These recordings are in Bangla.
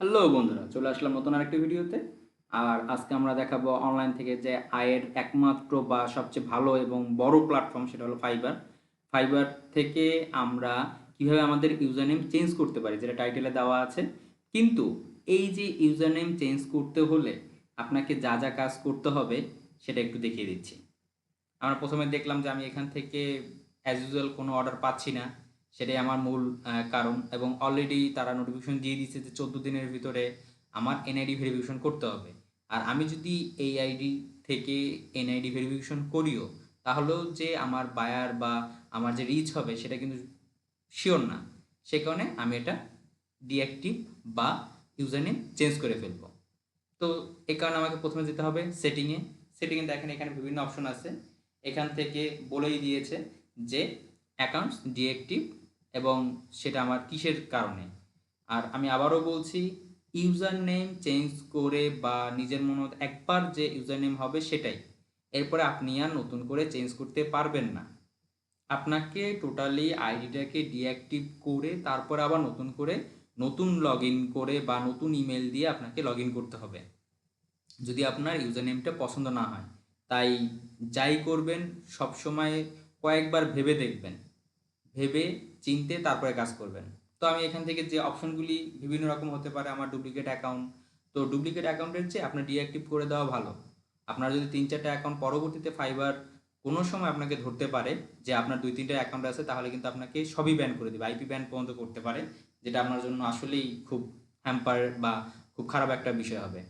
হ্যালো বন্ধুরা, চলে আসলাম নতুন আরেকটি ভিডিওতে। আর আজকে আমরা দেখাবো অনলাইন থেকে যে আয়ের একমাত্র বা সবচেয়ে ভালো এবং বড় প্ল্যাটফর্ম সেটা হলো ফাইবার ফাইবার থেকে আমরা কীভাবে আমাদের ইউজার নেম চেঞ্জ করতে পারি, যেটা টাইটেলে দেওয়া আছে। কিন্তু এই যে ইউজার নেম চেঞ্জ করতে হলে আপনাকে যা যা কাজ করতে হবে, সেটা একটু দেখিয়ে দিচ্ছি। আমরা প্রথমে দেখলাম যে আমি এখান থেকে অ্যাজ ইউজুয়াল কোনো অর্ডার পাচ্ছি না। সেটাই আমার মূল কারণ এবং অলরেডি তারা নোটিফিকেশন দিয়ে দিচ্ছে যে চোদ্দ দিনের ভিতরে আমার এনআইডি ভেরিফিকেশন করতে হবে। আর আমি যদি এই আইডি থেকে এনআইডি ভেরিফিকেশন করিও তাহলেও যে আমার বায়ার বা আমার যে রিচ হবে সেটা কিন্তু শিওর না। সে কারণে আমি এটা ডিঅ্যাক্টিভ বা ইউজার নেম চেঞ্জ করে ফেলব। তো এই কারণে আমাকে প্রথমে যেতে হবে সেটিংয়ে সেটিংয়ে দেখেন এখানে বিভিন্ন অপশন আছে। এখান থেকে বলেই দিয়েছে যে অ্যাকাউন্টস ডিঅ্যাক্টিভ এবং সেটা আমার কিসের কারণে? আর আমি আবারও বলছি ইউজার নেম চেঞ্জ করে বা নিজের মনে একবার যে ইউজার নেম হবে সেটাই। এরপরে আপনি আর নতুন করে চেঞ্জ করতে পারবেন না। আপনাকে টোটালি আইডিটাকে ডিঅ্যাক্টিভ করে তারপর আবার নতুন করে নতুন লগ করে বা নতুন ইমেল দিয়ে আপনাকে লগ করতে হবে। যদি আপনার ইউজার নেমটা পছন্দ না হয়, তাই যাই করবেন, সবসময় কয়েকবার ভেবে দেখবেন। ভেবে চিনতে তারপরে কাজ করবেন। তো আমি এখান থেকে যে অপশনগুলি বিভিন্ন রকম হতে পারে, আমার ডুপ্লিকেট অ্যাকাউন্ট। তো ডুপ্লিকেট অ্যাকাউন্টের চেয়ে আপনার ডিঅ্যাক্টিভ করে দেওয়া ভালো। আপনার যদি তিন চারটা অ্যাকাউন্ট পরবর্তীতে ফাইবার কোনো সময় আপনাকে ধরতে পারে, যে আপনার দুই তিনটা অ্যাকাউন্ট আছে, তাহলে কিন্তু আপনাকে সবই ব্যান করে দেবে আইপি ব্যান পর্যন্ত করতে পারে, যেটা আপনার জন্য আসলেই খুব হ্যাম্পার বা খুব খারাপ একটা বিষয় হবে।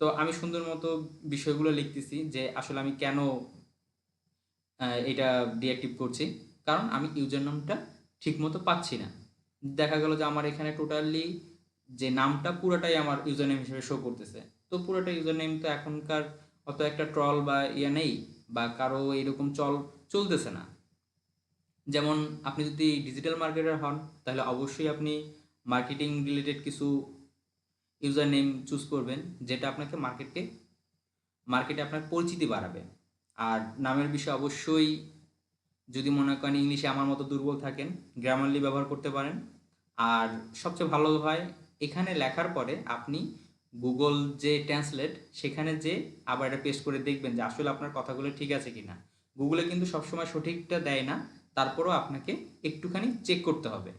তো আমি সুন্দর মতো বিষয়গুলো লিখতেছি যে আসলে আমি কেন এটা ডিঅ্যাক্টিভ করছি। কারণ আমি ইউজার নামটা ঠিকমতো পাচ্ছি না। দেখা গেল যে আমার এখানে টোটালি যে নামটা পুরোটাই আমার ইউজার নেম হিসেবে শো করতেছে। তো পুরোটা ইউজার নেম তো এখনকার অত একটা ট্রল বা ইয়ে নেই বা কারও এরকম চল চলতেছে না। যেমন আপনি যদি ডিজিটাল মার্কেটার হন, তাহলে অবশ্যই আপনি মার্কেটিং রিলেটেড কিছু ইউজার নেম চুজ করবেন, যেটা আপনাকে মার্কেটকে মার্কেটে আপনার পরিচিতি বাড়াবে। আর নামের বিষয়ে অবশ্যই যদি মনে করেন ইংলিশে আমার মতো দুর্বল থাকেন গ্রামারলি ব্যবহার করতে পারেন। আর সবচেয়ে ভালো হয়, এখানে লেখার পরে আপনি গুগল যে ট্রান্সলেট সেখানে যে আবার এটা পেস্ট করে দেখবেন যে আসলে আপনার কথাগুলো ঠিক আছে কি না গুগলে কিন্তু সবসময় সঠিকটা দেয় না, তারপরেও আপনাকে একটুখানি চেক করতে হবে।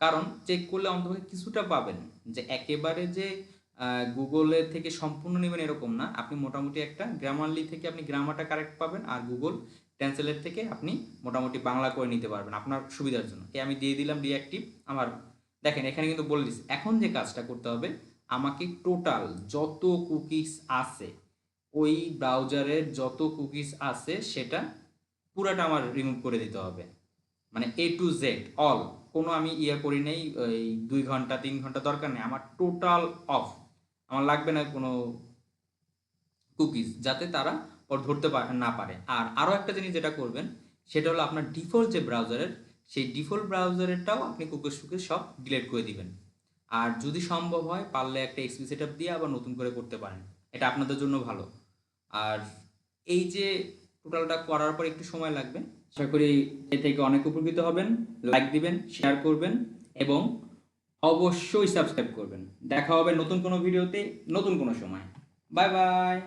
কারণ চেক করলে অন্তত কিছুটা পাবেন যে একেবারে যে গুগলের থেকে সম্পূর্ণ নেবেন এরকম না। আপনি মোটামুটি একটা গ্রামারলি থেকে আপনি গ্রামারটা কারেক্ট পাবেন আর গুগল ট্রান্সলেট থেকে আপনি মোটামুটি বাংলা করে নিতে পারবেন আপনার সুবিধার জন্য। এই আমি দিয়ে দিলাম ডিঅ্যাক্টিভ আমার দেখেন এখানে কিন্তু বলে দিচ্ছি এখন যে কাজটা করতে হবে, আমাকে টোটাল যত কুকিজ আছে, ওই ব্রাউজারের যত কুকিজ আছে, সেটা পুরাটা আমার রিমুভ করে দিতে হবে। মানে এ টু জেড অল কোনো আমি ইয়ে করি নেই, ওই দুই ঘণ্টা, তিন ঘণ্টা দরকার নেই, আমার টোটাল অফ আমার লাগবে না কোনো কুকিজ যাতে তারা ধরতে না পারে। আর আরও একটা জিনিস যেটা করবেন, সেটা হলো আপনার ডিফল্ট যে ব্রাউজারের, সেই ডিফল্ট ব্রাউজারেরটাও আপনি কুকিজ টুকিজ সব ডিলিট করে দিবেন। আর যদি সম্ভব হয়, পারলে একটা এক্সপি সেট দিয়ে আবার নতুন করে করতে পারেন। এটা আপনাদের জন্য ভালো। আর এই যে টোটালটা করার পর একটু সময় লাগবে, আশা করি এ থেকে অনেক উপকৃত হবেন, লাইক দিবেন, শেয়ার করবেন এবং অবশ্যই সাবস্ক্রাইব করবেন। দেখা হবে নতুন কোনো ভিডিওতে নতুন কোনো সময়। Bye bye!